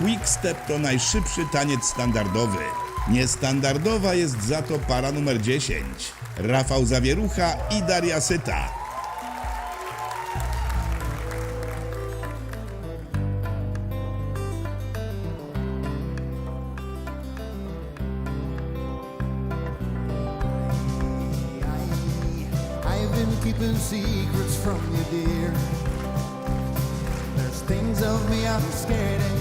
Quickstep to najszybszy taniec standardowy. Niestandardowa jest za to para numer 10. Rafał Zawierucha i Daria Syta. Secrets from you, dear. There's things of me I'm scared and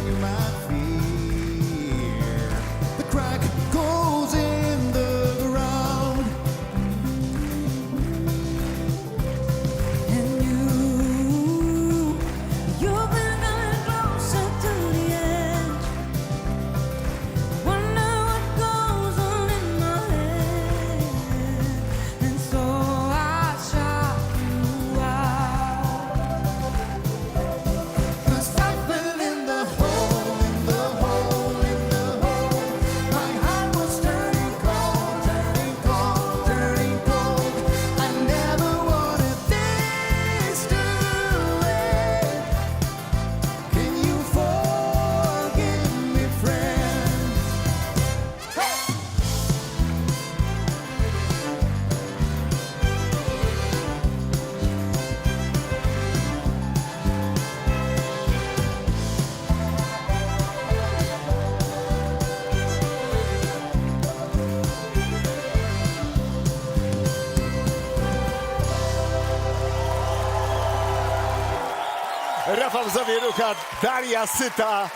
Rafał Zawierucha, Daria Syta.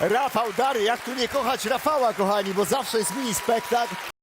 Rafał, Daria, jak tu nie kochać Rafała, kochani, bo zawsze jest mini spektakl.